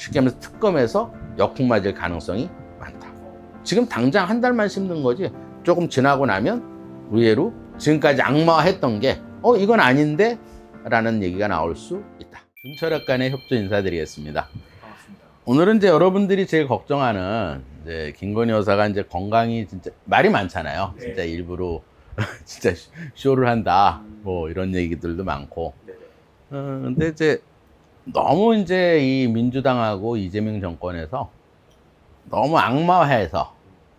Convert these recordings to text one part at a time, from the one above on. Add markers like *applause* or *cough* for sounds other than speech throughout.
쉽게 말해서 특검에서 역풍 맞을 가능성이 많다. 지금 당장 한 달만 심는 거지 조금 지나고 나면 의외로 지금까지 악마화했던 게 어 이건 아닌데 라는 얘기가 나올 수 있다. 준철학 간의 협조 인사드리겠습니다. 반갑습니다. 오늘은 이제 여러분들이 제일 걱정하는 이제 김건희 여사가 이제 건강이 진짜 말이 많잖아요. 네. 진짜 일부러 *laughs* 진짜 쇼를 한다. 뭐 이런 얘기들도 많고. 네네. 어, 근데 이제 너무 이제 이 민주당하고 이재명 정권에서 너무 악마화해서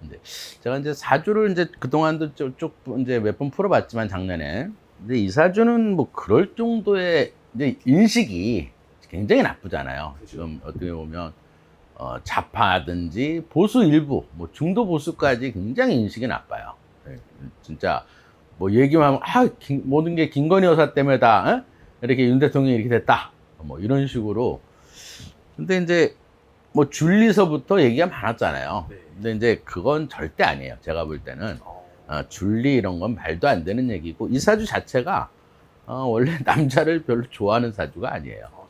이제 제가 이제 사주를 이제 그동안도 쭉, 쭉 이제 몇 번 풀어봤지만 작년에 근데 이 사주는 뭐 그럴 정도의 이제 인식이 굉장히 나쁘잖아요. 그죠. 지금 어떻게 보면 어, 좌파든지 보수 일부, 뭐 중도 보수까지 굉장히 인식이 나빠요. 네, 진짜 뭐 얘기만 하면 아 김- 모든 게 김건희 여사 때문에 다 어? 이렇게 윤 대통령이 이렇게 됐다. 뭐 이런 식으로. 근데 이제 뭐 줄리서부터 얘기가 많았잖아요. 네. 근데 이제 그건 절대 아니에요. 제가 볼 때는 어, 어, 줄리 이런 건 말도 안 되는 얘기고 이 사주 자체가 어, 원래 *laughs* 남자를 별로 좋아하는 사주가 아니에요. 아.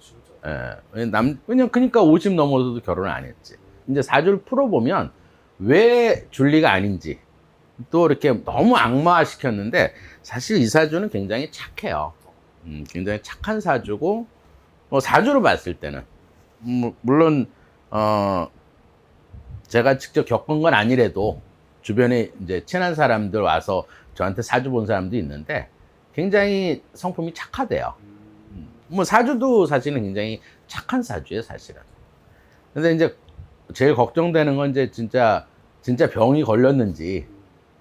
예, 왜냐 남, 왜냐 그러니까 50 넘어서도 결혼을 안 했지. 이제 사주를 풀어보면 왜 줄리가 아닌지 또 이렇게 너무 악마화 시켰는데 사실 이 사주는 굉장히 착해요. 음, 굉장히 착한 사주고 뭐 사주로 봤을 때는 음, 물론 어 제가 직접 겪은 건 아니래도 주변에 이제 친한 사람들 와서 저한테 사주 본 사람도 있는데 굉장히 성품이 착하대요. 음, 뭐 사주도 사실은 굉장히 착한 사주예요, 사실은. 근데 이제 제일 걱정되는 건 이제 진짜 진짜 병이 걸렸는지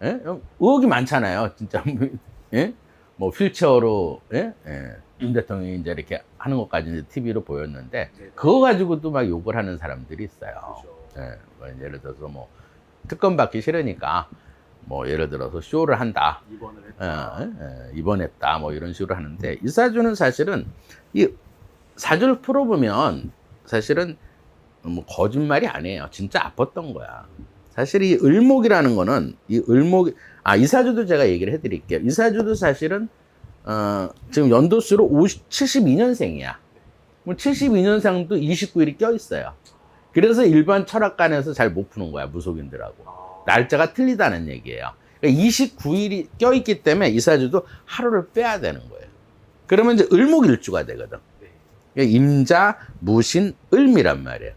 예? 의혹이 많잖아요, 진짜 *laughs* 예? 뭐 휠체어로 예? 예. 윤 대통령이 이제 이렇게 하는 것까지 이제 TV로 보였는데 네. 그거 가지고도 막 욕을 하는 사람들이 있어요. 예, 뭐 예를 들어서 뭐 특검 받기 싫으니까 뭐 예를 들어서 쇼를 한다. 입원을 어, 했다. 어, 입원했다 뭐 이런 식으로 하는데 이 사주는 사실은 이 사주를 풀어보면 사실은 뭐 거짓말이 아니에요 진짜 아팠던 거야 사실 이 을목이라는 거는 이 을목 아 이 사주도 제가 얘기를 해드릴게요 이 사주도 사실은 어, 지금 연도수로 50, 72년생이야 뭐 72년생도 29일이 껴 있어요 그래서 일반 철학관에서 잘 못 푸는 거야 무속인들하고 아, 날짜가 틀리다는 얘기예요. 29일이 껴있기 때문에 이 사주도 하루를 빼야 되는 거예요. 그러면 이제 을목일주가 되거든. 네. 그러니까 임자, 무신, 을미란 말이에요.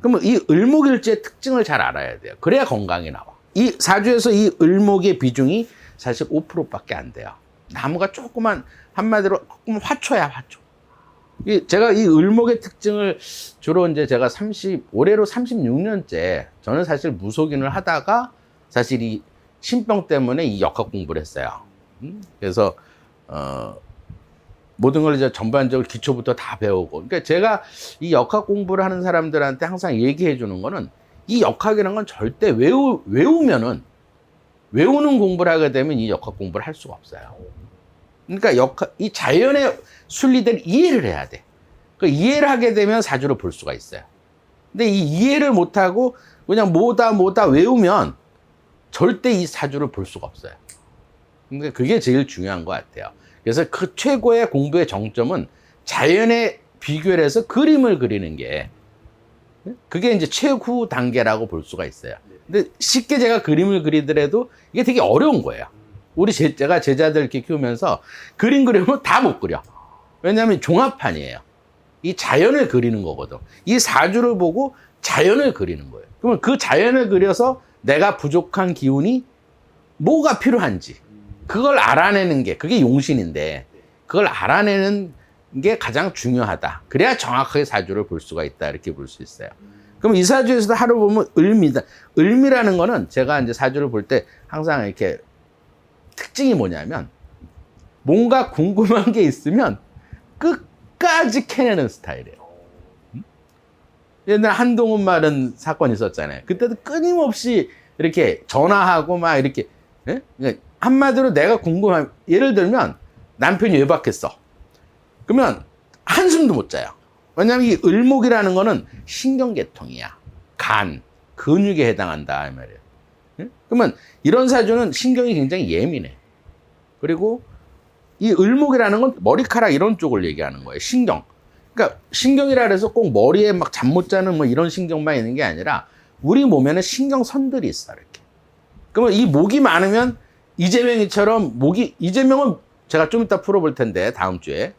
그러면 이 을목일주의 특징을 잘 알아야 돼요. 그래야 건강이 나와. 이 사주에서 이 을목의 비중이 사실 5%밖에 안 돼요. 나무가 조그만 한마디로 조금 화초야 화초. 이 제가 이 을목의 특징을 주로 이제 제가 30 올해로 36년째 저는 사실 무속인을 하다가 사실 이 신병 때문에 이 역학 공부를 했어요. 음? 그래서 어 모든 걸 이제 전반적으로 기초부터 다 배우고 그러니까 제가 이 역학 공부를 하는 사람들한테 항상 얘기해 주는 거는 이 역학이라는 건 절대 외우 외우면은 외우는 공부를 하게 되면 이 역학 공부를 할 수가 없어요. 그러니까 역학 이 자연의 순리들 이해를 해야 돼. 그 이해를 하게 되면 사주를 볼 수가 있어요. 근데 이 이해를 못하고 그냥 뭐다 뭐다 외우면 절대 이 사주를 볼 수가 없어요. 그러니까 그게 제일 중요한 것 같아요. 그래서 그 최고의 공부의 정점은 자연에 비교를 해서 그림을 그리는 게 그게 이제 최후 단계라고 볼 수가 있어요. 근데 쉽게 제가 그림을 그리더라도 이게 되게 어려운 거예요. 우리 제, 제가 제자들 이렇게 키우면서 그림 그리면 다 못 그려. 왜냐하면 종합판이에요. 이 자연을 그리는 거거든. 이 사주를 보고 자연을 그리는 거예요. 그러면 그 자연을 그려서 내가 부족한 기운이 뭐가 필요한지 음, 그걸 알아내는 게 그게 용신인데 그걸 알아내는 게 가장 중요하다. 그래야 정확하게 사주를 볼 수가 있다. 이렇게 볼 수 있어요. 음, 그럼 이 사주에서도 하루 보면 을미다. 을미라는 거는 제가 이제 사주를 볼 때 항상 이렇게 특징이 뭐냐면 뭔가 궁금한 게 있으면 끝까지 캐내는 스타일이에요. 어, 옛날 한동훈 말은 사건 있었잖아요. 그때도 끊임없이 이렇게 전화하고 막 이렇게 예? 그러니까 한마디로 내가 궁금한 예를 들면 남편이 외박했어. 그러면 한숨도 못 자요. 왜냐하면 이 을목이라는 거는 신경계통이야. 간, 근육에 해당한다 이 말이에요. 예? 그러면 이런 사주는 신경이 굉장히 예민해. 그리고 이 을목이라는 건 머리카락 이런 쪽을 얘기하는 거예요. 신경. 그러니까 신경이라 해서 꼭 머리에 막 잠 못 자는 뭐 이런 신경만 있는 게 아니라 우리 몸에는 신경선들이 있어 이렇게. 그러면 이 목이 많으면 이재명이처럼 목이 이재명은 제가 좀 이따 풀어볼 텐데 다음 주에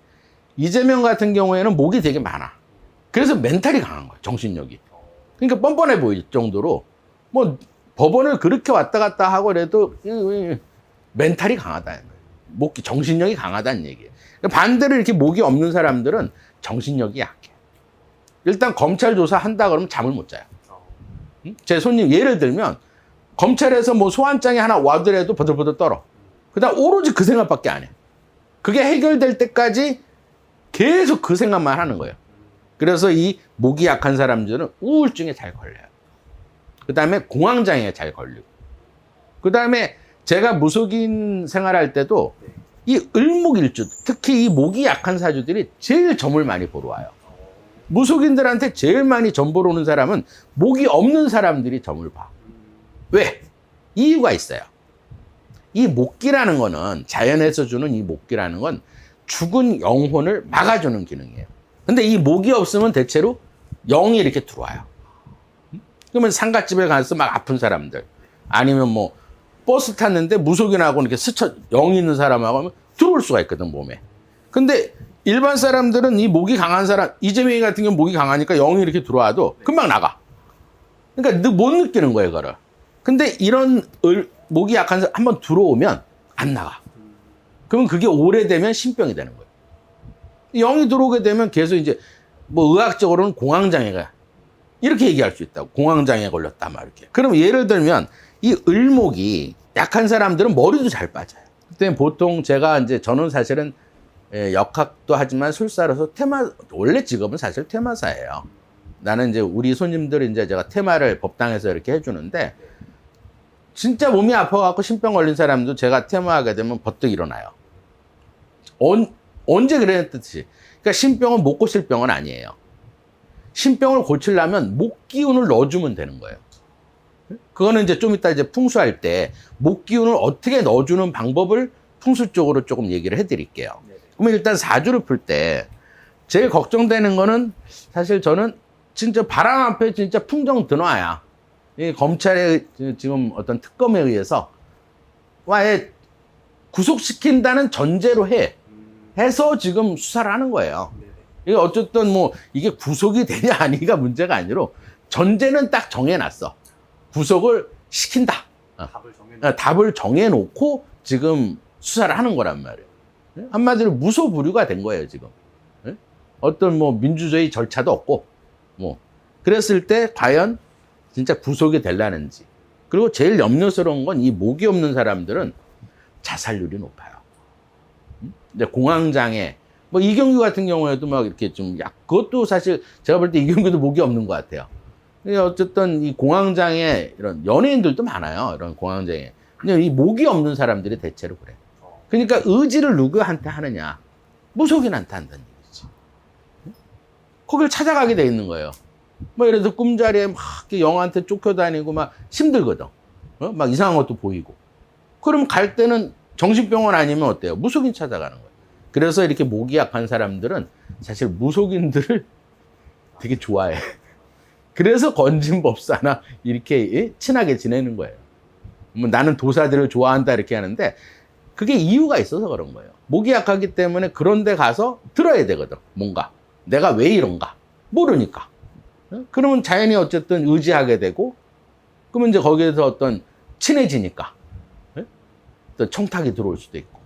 이재명 같은 경우에는 목이 되게 많아. 그래서 멘탈이 강한 거야 정신력이. 그러니까 뻔뻔해 보일 정도로 뭐 법원을 그렇게 왔다 갔다 하고 그래도 이- 이- 멘탈이 강하다. 목이 정신력이 강하다는 얘기예요. 반대로 이렇게 목이 없는 사람들은 정신력이 약해. 일단 검찰 조사 한다 그러면 잠을 못 자요. 응? 제 손님 예를 들면 검찰에서 뭐 소환장이 하나 와더라도 버들버들 떨어. 그다음 오로지 그 생각밖에 안 해. 그게 해결될 때까지 계속 그 생각만 하는 거예요. 그래서 이 목이 약한 사람들은 우울증에 잘 걸려요. 그 다음에 공황장애에 잘 걸리고. 그 다음에 제가 무속인 생활할 때도 이 을목일주, 특히 이 목이 약한 사주들이 제일 점을 많이 보러 와요. 무속인들한테 제일 많이 점 보러 오는 사람은 목이 없는 사람들이 점을 봐. 왜? 이유가 있어요. 이 목기라는 거는 자연에서 주는 이 목기라는 건 죽은 영혼을 막아주는 기능이에요. 근데 이 목이 없으면 대체로 영이 이렇게 들어와요. 음? 그러면 상가집에 가서 막 아픈 사람들 아니면 뭐 버스 탔는데 무속인하고 이렇게 스쳐 영이 있는 사람하고 하면 들어올 수가 있거든 몸에. 근데 일반 사람들은 이 목이 강한 사람 이재명이 같은 경우 목이 강하니까 영이 이렇게 들어와도 금방 나가. 그러니까 느- 못 느끼는 거예요, 그거를. 근데 이런 을- 목이 약한 사람 한번 들어오면 안 나가. 그러면 그게 오래되면 신병이 되는 거예요. 영이 들어오게 되면 계속 이제 뭐 의학적으로는 공황장애가 이렇게 얘기할 수 있다고. 공황장애 걸렸다, 막 이렇게. 그럼 예를 들면 이 을목이 약한 사람들은 머리도 잘 빠져요. 그때 보통 제가 이제 저는 사실은 예, 역학도 하지만 술사로서 테마, 원래 직업은 사실 테마사예요. 나는 이제 우리 손님들 이제 제가 테마를 법당에서 이렇게 해주는데 진짜 몸이 아파갖고 신병 걸린 사람도 제가 테마하게 되면 버뜩 일어나요. 언, 언제 그랬듯이. 그러니까 신병은 못 고칠 병은 아니에요. 신병을 고치려면 목 기운을 넣어주면 되는 거예요. 그거는 이제 좀 이따 이제 풍수할 때 목 기운을 어떻게 넣어주는 방법을 풍수 쪽으로 조금 얘기를 해드릴게요. 그러면 일단 사주를 풀 때 제일 걱정되는 거는 사실 저는 진짜 바람 앞에 진짜 풍정 드나야. 이 검찰의 지금 어떤 특검에 의해서 와에 구속시킨다는 전제로 해. 해서 지금 수사를 하는 거예요. 이게 어쨌든 뭐 이게 구속이 되냐 아니가 문제가 아니라 전제는 딱 정해놨어. 구속을 시킨다. 답을 정해. 어, 답을 정해놓고 지금 수사를 하는 거란 말이에요. 예? 한마디로 무소부류가 된 거예요, 지금. 예? 어떤 뭐 민주주의 절차도 없고, 뭐. 그랬을 때 과연 진짜 구속이 될라는지. 그리고 제일 염려스러운 건 이 목이 없는 사람들은 자살률이 높아요. 음? 근데 공황장애, 뭐 이경규 같은 경우에도 막 이렇게 좀, 약, 그것도 사실 제가 볼 때 이경규도 목이 없는 것 같아요. 어쨌든 이 공황장애 이런 연예인들도 많아요. 이런 공황장애. 근데 이 목이 없는 사람들이 대체로 그래. 그러니까 의지를 누구한테 하느냐? 무속인한테 한다는 얘기지. 거길 찾아가게 돼 있는 거예요. 뭐 예를 들어 꿈자리에 막 영한테 쫓겨다니고 막 힘들거든. 어? 막 이상한 것도 보이고. 그럼 갈 때는 정신병원 아니면 어때요? 무속인 찾아가는 거예요. 그래서 이렇게 목이 약한 사람들은 사실 무속인들을 *laughs* 되게 좋아해. *laughs* 그래서 건진법사나 이렇게 예? 친하게 지내는 거예요. 뭐 나는 도사들을 좋아한다 이렇게 하는데 그게 이유가 있어서 그런 거예요. 목이 약하기 때문에 그런 데 가서 들어야 되거든. 뭔가. 내가 왜 이런가? 모르니까. 어? 그러면 자연히 어쨌든 의지하게 되고 그러면 이제 거기에서 어떤 친해지니까 예? 또 청탁이 들어올 수도 있고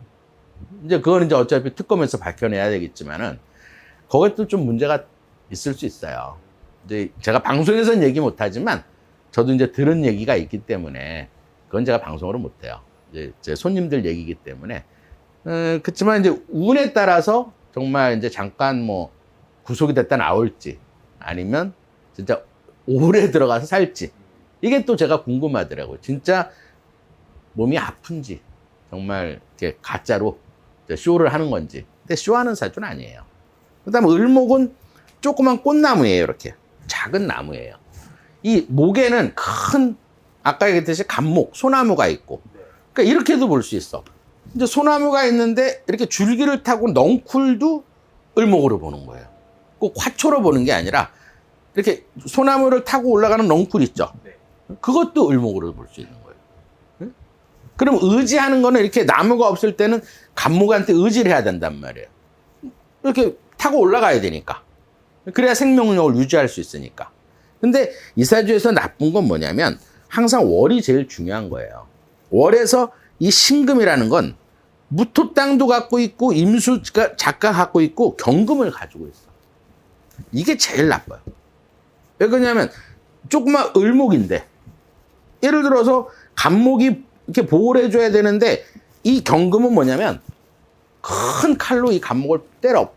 이제 그건 이제 어차피 특검에서 밝혀내야 되겠지만은 거기에 좀 문제가 있을 수 있어요. 이제 제가 방송에서는 얘기 못 하지만 저도 이제 들은 얘기가 있기 때문에 그건 제가 방송으로 못 해요. 이제 제 손님들 얘기이기 때문에. 어, 그렇지만 이제 운에 따라서 정말 이제 잠깐 뭐 구속이 됐다 나올지 아니면 진짜 오래 들어가서 살지 이게 또 제가 궁금하더라고요. 진짜 몸이 아픈지 정말 이렇게 가짜로 쇼를 하는 건지. 근데 쇼하는 사주는 아니에요. 그 다음에 을목은 조그만 꽃나무예요, 이렇게. 작은 나무예요. 이 목에는 큰 아까 얘기했듯이 감목, 소나무가 있고. 그러니까 이렇게도 볼 수 있어. 이제 소나무가 있는데 이렇게 줄기를 타고 넝쿨도 을목으로 보는 거예요. 꼭 화초로 보는 게 아니라 이렇게 소나무를 타고 올라가는 넝쿨 있죠. 네. 그것도 을목으로 볼 수 있는 거예요. 응? 그럼 의지하는 거는 이렇게 나무가 없을 때는 간목한테 의지를 해야 된단 말이에요. 이렇게 타고 올라가야 되니까. 그래야 생명력을 유지할 수 있으니까. 근데 이사주에서 나쁜 건 뭐냐면 항상 월이 제일 중요한 거예요. 월에서 이 신금이라는 건 무토 땅도 갖고 있고 임수가 작가 갖고 있고 경금을 가지고 있어. 이게 제일 나빠요. 왜 그러냐면 조그만 을목인데 예를 들어서 간목이 이렇게 보호를 해줘야 되는데 이 경금은 뭐냐면 큰 칼로 이 간목을 때려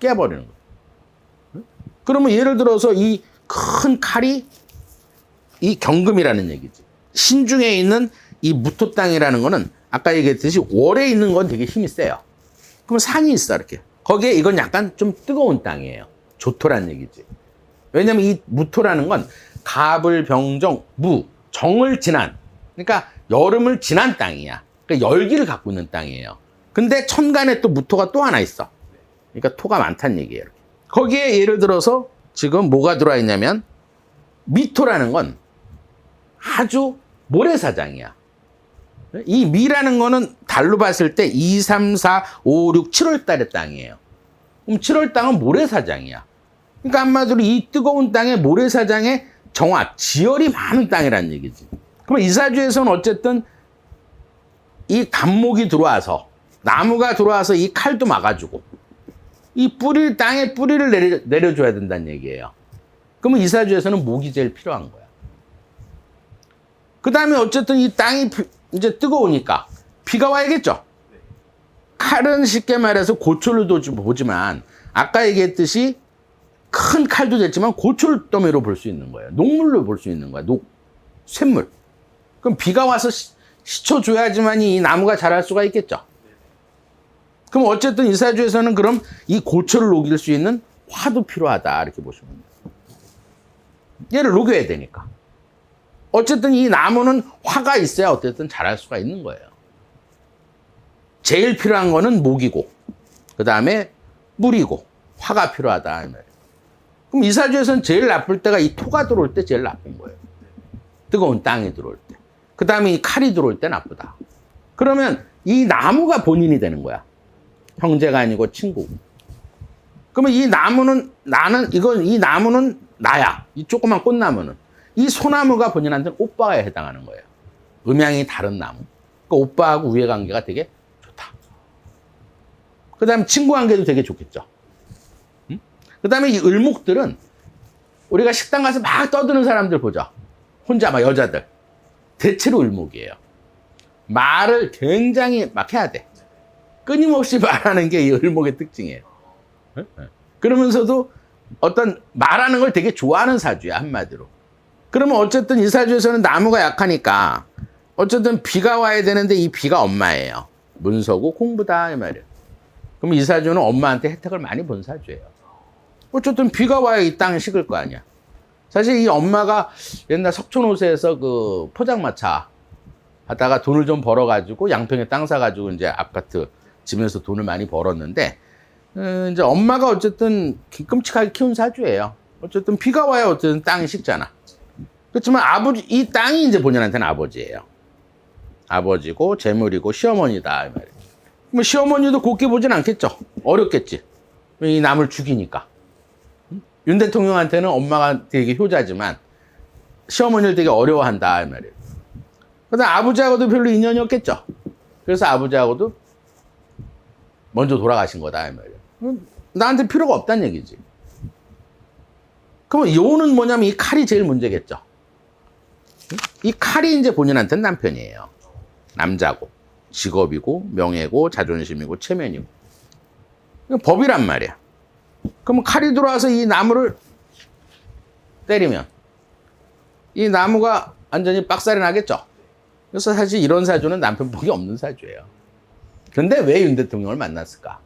깨버리는 거예요. 그러면 예를 들어서 이 큰 칼이 이 경금이라는 얘기지. 신중에 있는 이 무토 땅이라는 거는 아까 얘기했듯이 월에 있는 건 되게 힘이 세요. 그럼 산이 있어 이렇게. 거기에 이건 약간 좀 뜨거운 땅이에요. 조토란 얘기지. 왜냐면 이 무토라는 건 갑을 병정 무 정을 지난 그러니까 여름을 지난 땅이야. 그러니까 열기를 갖고 있는 땅이에요. 근데 천간에 또 무토가 또 하나 있어. 그러니까 토가 많다는 얘기예요. 거기에 예를 들어서 지금 뭐가 들어와 있냐면 미토라는 건 아주 모래사장이야. 이 미라는 거는 달로 봤을 때 2, 3, 4, 5, 6, 7월 달의 땅이에요. 그럼 7월 땅은 모래사장이야. 그러니까 한마디로 이 뜨거운 땅에 모래사장에 정화, 지열이 많은 땅이라는 얘기지. 그럼 이사주에서는 어쨌든 이 간목이 들어와서 나무가 들어와서 이 칼도 막아주고 이 뿌리 땅에 뿌리를 내려, 내려줘야 된다는 얘기예요. 그러면 이사주에서는 목이 제일 필요한 거야. 그 다음에 어쨌든 이 땅이 비- 이제 뜨거우니까 비가 와야겠죠. 칼은 쉽게 말해서 도지- 보지만 아까 얘기했듯이 큰 칼도 됐지만 고철 더미로 볼 수 있는 거예요. 녹물로 볼 수 있는 거야. 녹, 쇳물. 그럼 비가 와서 시- 씻어줘야지만 이 나무가 자랄 수가 있겠죠. 그럼 어쨌든 이 사주에서는 그럼 이 고철을 녹일 수 있는 화도 필요하다. 이렇게 보시면 돼요. 얘를 녹여야 되니까. 어쨌든 이 나무는 화가 있어야 어쨌든 자랄 수가 있는 거예요. 제일 필요한 거는 목이고, 그 다음에 물이고, 화가 필요하다. 이. 그럼 이사주에서는 제일 나쁠 때가 이 토가 들어올 때 제일 나쁜 거예요. 뜨거운 땅이 들어올 때. 그 다음에 이 칼이 들어올 때 나쁘다. 그러면 이 나무가 본인이 되는 거야. 형제가 아니고 친구고. 그러면 이 나무는 나는 이건 이 나무는 나야. 이 조그만 꽃나무는 이 소나무가 본인한테는 오빠에 해당하는 거예요. 음양이 다른 나무. 그 오빠하고 우애 관계가 되게 좋다. 그다음에 친구 관계도 되게 좋겠죠. 응? 그다음에 이 을목들은 우리가 식당 가서 막 떠드는 사람들 보죠. 혼자 막 여자들. 대체로 을목이에요. 말을 굉장히 막 해야 돼. 끊임없이 *laughs* 말하는 게 이 을목의 특징이에요. 응? 응. 그러면서도 어떤 말하는 걸 되게 좋아하는 사주야, 한마디로. 그러면 어쨌든 이 사주에서는 나무가 약하니까 어쨌든 비가 와야 되는데 이 비가 엄마예요. 문서고 공부다, 이 말이에요. 그럼 이 사주는 엄마한테 혜택을 많이 본 사주예요. 어쨌든 비가 와야 이 땅이 식을 거 아니야. 사실 이 엄마가 옛날 석촌호수에서 그 포장마차 하다가 돈을 좀 벌어가지고 양평에 땅 사가지고 이제 아파트 지면서 돈을 많이 벌었는데 어, 이제 엄마가 어쨌든 끔찍하게 키운 사주예요. 어쨌든 비가 와야 어쨌든 땅이 식잖아. 그렇지만 아버지 이 땅이 이제 본인한테는 아버지예요. 아버지고 재물이고 시어머니다 이 말이에요. 그럼 시어머니도 곱게 보진 않겠죠. 어렵겠지. 이 남을 죽이니까. 응? 윤 대통령한테는 엄마가 되게 효자지만 시어머니를 되게 어려워한다 이 말이에요. 그다음 아버지하고도 별로 인연이 없겠죠. 그래서 아버지하고도 먼저 돌아가신 거다 이 말이에요. 그럼 나한테 필요가 없다는 얘기지. 그러면 요는 뭐냐면 이 칼이 제일 문제겠죠. 이 칼이 이제 본인한테는 남편이에요. 남자고, 직업이고, 명예고, 자존심이고, 체면이고. 법이란 말이야. 그러면 칼이 들어와서 이 나무를 때리면 이 나무가 완전히 빡살이 나겠죠. 그래서 사실 이런 사주는 남편 복이 없는 사주예요. 근데 왜 윤 대통령을 만났을까?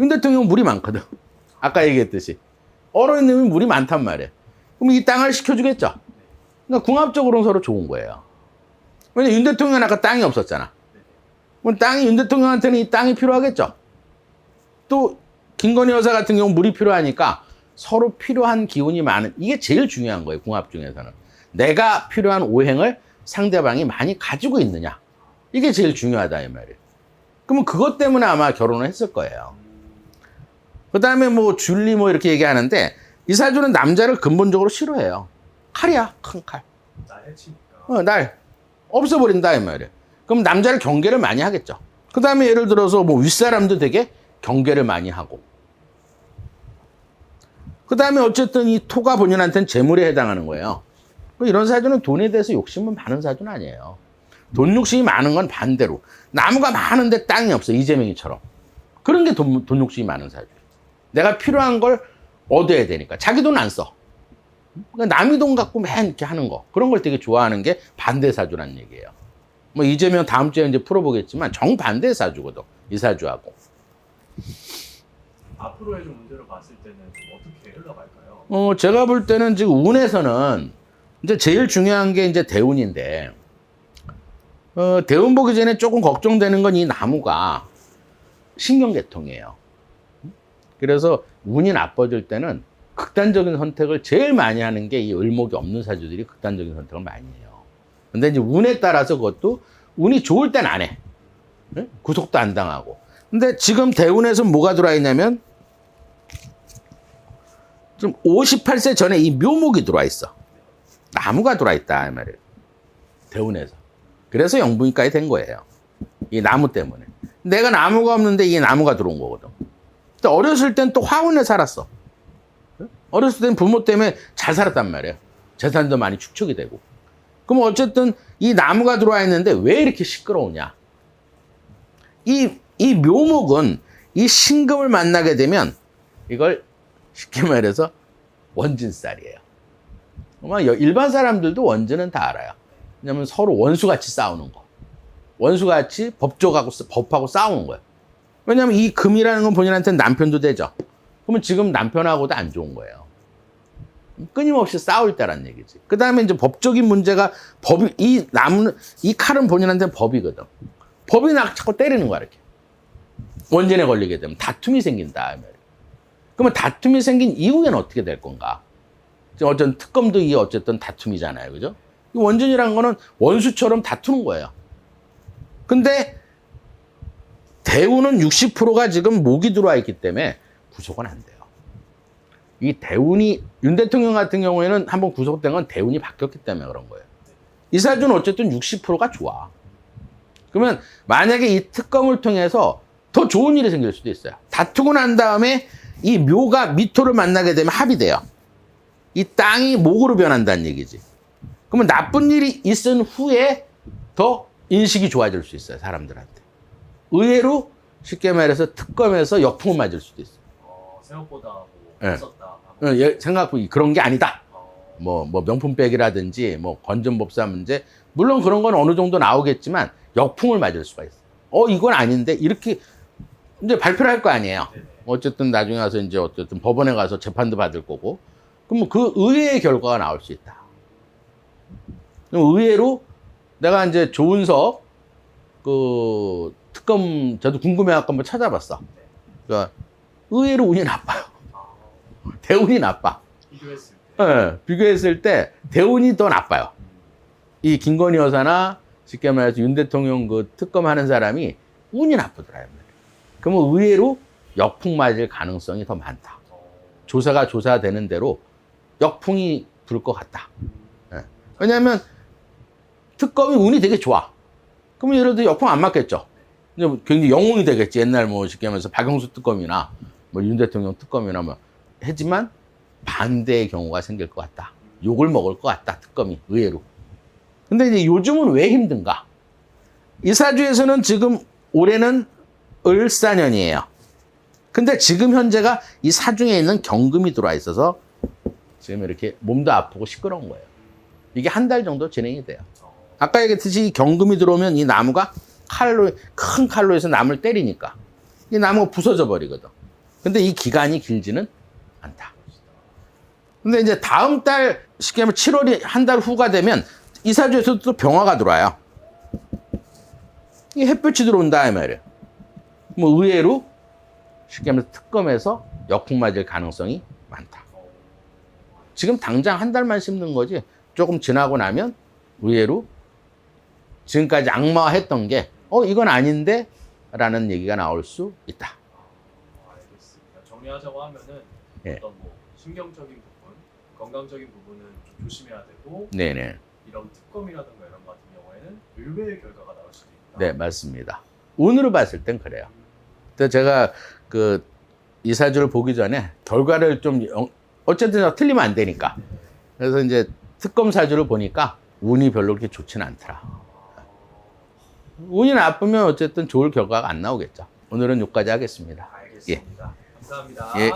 윤 대통령 물이 많거든. *laughs* 아까 얘기했듯이. 얼어있는 물이 많단 말이에요. 그럼 이 땅을 시켜주겠죠. 그러니까 궁합적으로는 서로 좋은 거예요. 왜냐 윤 대통령은 아까 땅이 없었잖아. 그럼 땅이 윤 대통령한테는 이 땅이 필요하겠죠. 또 김건희 여사 같은 경우 물이 필요하니까 서로 필요한 기운이 많은 이게 제일 중요한 거예요. 궁합 중에서는 내가 필요한 오행을 상대방이 많이 가지고 있느냐 이게 제일 중요하다 이 말이에요. 그러면 그것 때문에 아마 결혼을 했을 거예요. 그 다음에 뭐 줄리 뭐 이렇게 얘기하는데 이 사주는 남자를 근본적으로 싫어해요. 칼이야 큰 칼. 어, 날 없애버린다 이 말이에요. 그럼 남자를 경계를 많이 하겠죠. 그 다음에 예를 들어서 뭐 윗사람도 되게 경계를 많이 하고. 그 다음에 어쨌든 이 토가 본인한테는 재물에 해당하는 거예요. 뭐 이런 사주는 돈에 대해서 욕심은 많은 사주는 아니에요. 돈 욕심이 많은 건 반대로. 나무가 많은데 땅이 없어. 이재명이처럼. 그런 게 돈, 돈 욕심이 많은 사주. 내가 필요한 걸 얻어야 되니까. 자기 돈 안 써. 그러니까 남의 돈 갖고 맨 이렇게 하는 거. 그런 걸 되게 좋아하는 게 반대 사주란 얘기예요. 뭐 이재명 다음 주에 이제 풀어보겠지만 정반대 사주거든. 이 사주하고. 앞으로의 좀 문제로 봤을 때는 좀 어떻게 흘러갈까요? 어, 제가 볼 때는 지금 운에서는 이제 제일 중요한 게 이제 대운인데, 어, 대운 보기 전에 조금 걱정되는 건 이 나무가 신경계통이에요. 그래서 운이 나빠질 때는 극단적인 선택을 제일 많이 하는 게 이 을목이 없는 사주들이 극단적인 선택을 많이 해요. 근데 이제 운에 따라서 그것도 운이 좋을 땐 안 해. 응? 구속도 안 당하고. 근데 지금 대운에서 뭐가 들어와 있냐면 좀 58세 전에 이 묘목이 들어와 있어. 나무가 들어와 있다, 이 말이에요. 대운에서. 그래서 영분이까지 된 거예요. 이 나무 때문에. 내가 나무가 없는데 이 나무가 들어온 거거든. 어렸을 땐 또 화운에 살았어. 어렸을 땐 부모 때문에 잘 살았단 말이에요. 재산도 많이 축적이 되고. 그럼 어쨌든 이 나무가 들어와 있는데 왜 이렇게 시끄러우냐? 이, 이 묘목은 이 신금을 만나게 되면 이걸 쉽게 말해서 원진살이에요. 아마 여- 일반 사람들도 원진은 다 알아요. 왜냐면 서로 원수같이 싸우는 거. 원수같이 법조하고, 싸- 법하고 싸우는 거예요. 왜냐면 이 금이라는 건 본인한테는 남편도 되죠. 그러면 지금 남편하고도 안 좋은 거예요. 끊임없이 싸울 때란 얘기지. 그 다음에 이제 법적인 문제가 법이, 이 나무는, 이 칼은 본인한테는 법이거든. 법이 나 자꾸 때리는 거야, 이렇게. 원진에 걸리게 되면 다툼이 생긴다. 그러면 다툼이 생긴 이후에는 어떻게 될 건가? 어쨌든 특검도 이게 어쨌든 다툼이잖아요. 그죠? 이 원진이라는 거는 원수처럼 다투는 거예요. 근데 대우는 60%가 지금 목이 들어와 있기 때문에 구속은 안 돼요. 이 대운이 윤 대통령 같은 경우에는 한번 구속된 건 대운이 바뀌었기 때문에 그런 거예요. 이 사주는 어쨌든 60%가 좋아. 그러면 만약에 이 특검을 통해서 더 좋은 일이 생길 수도 있어요. 다투고 난 다음에 이 묘가 미토를 만나게 되면 합이 돼요. 이 땅이 목으로 변한다는 얘기지. 그러면 나쁜 일이 있은 후에 더 인식이 좋아질 수 있어요, 사람들한테. 의외로 쉽게 말해서 특검에서 역풍을 맞을 수도 있어요. 어, 생각보다 뭐 네. 없었다. 어, 예, 생각보다 그런 게 아니다. 어, 뭐, 뭐 명품백이라든지 뭐 건전법사 문제 물론 그런 건 어느 정도 나오겠지만 역풍을 맞을 수가 있어. 어 이건 아닌데 이렇게 이제 발표를 할 거 아니에요. 네네. 어쨌든 나중에 가서 이제 어쨌든 법원에 가서 재판도 받을 거고 그럼 그 의외의 결과가 나올 수 있다. 그럼 의외로 내가 이제 조은석 그 특검 저도 궁금해갖고 한번 찾아봤어. 그러니까 의외로 운이 나빠요. 아, 대운이 나빠. 비교했을 때. 예, 비교했을 때 대운이 더 나빠요. 이 김건희 여사나 쉽게 말해서 윤 대통령 그 특검하는 사람이 운이 나쁘더라. 그러면 의외로 역풍 맞을 가능성이 더 많다. 어, 조사가 조사되는 대로 역풍이 불 것 같다. 예. 왜냐하면 특검이 운이 되게 좋아. 그러면 예를 들어 역풍 안 맞겠죠. 이제 뭐 굉장히 영웅이 되겠지. 옛날 뭐 쉽게 말해서 박영수 특검이나 뭐 윤 대통령 특검이나 뭐 하지만 반대의 경우가 생길 것 같다. 욕을 먹을 것 같다. 특검이 의외로. 근데 이제 요즘은 왜 힘든가? 이 사주에서는 지금 올해는 을사년이에요. 근데 지금 현재가 이 사중에 있는 경금이 들어와 있어서 지금 이렇게 몸도 아프고 시끄러운 거예요. 이게 한 달 정도 진행이 돼요. 어, 아까 얘기했듯이 이 경금이 들어오면 이 나무가 칼로, 큰 칼로 해서 나무를 때리니까 이 나무가 부서져 버리거든. 근데 이 기간이 길지는 않다. 근데 이제 다음 달, 쉽게 하면 7월이 한 달 후가 되면 이 사주에서도 또 병화가 들어와요. 이 햇볕이 들어온다, 이 말이에요. 뭐 의외로 쉽게 하면 특검에서 역풍 맞을 가능성이 많다. 어, 지금 당장 한 달만 씹는 거지 조금 지나고 나면 의외로 지금까지 악마화했던 게 어 이건 아닌데 라는 얘기가 나올 수 있다. 아, 알겠습니다. 정리하자고 하면은 예. 어떤 뭐 신경적인 부분, 건강적인 부분은 좀 조심해야 되고 네네. 이런 특검이라든가 이런 거 같은 경우에는 의외의 결과가 나올 수도 있다. 네 맞습니다. 운으로 봤을 땐 그래요. 근데 제가 그 이사주를 보기 전에 결과를 좀 영- 어쨌든 틀리면 안 되니까 그래서 이제 특검 사주를 보니까 운이 별로 그렇게 좋지는 않더라. 운이 나쁘면 어쨌든 좋을 결과가 안 나오겠죠. 오늘은 여기까지 하겠습니다. 알겠습니다. 감사합니다. 예.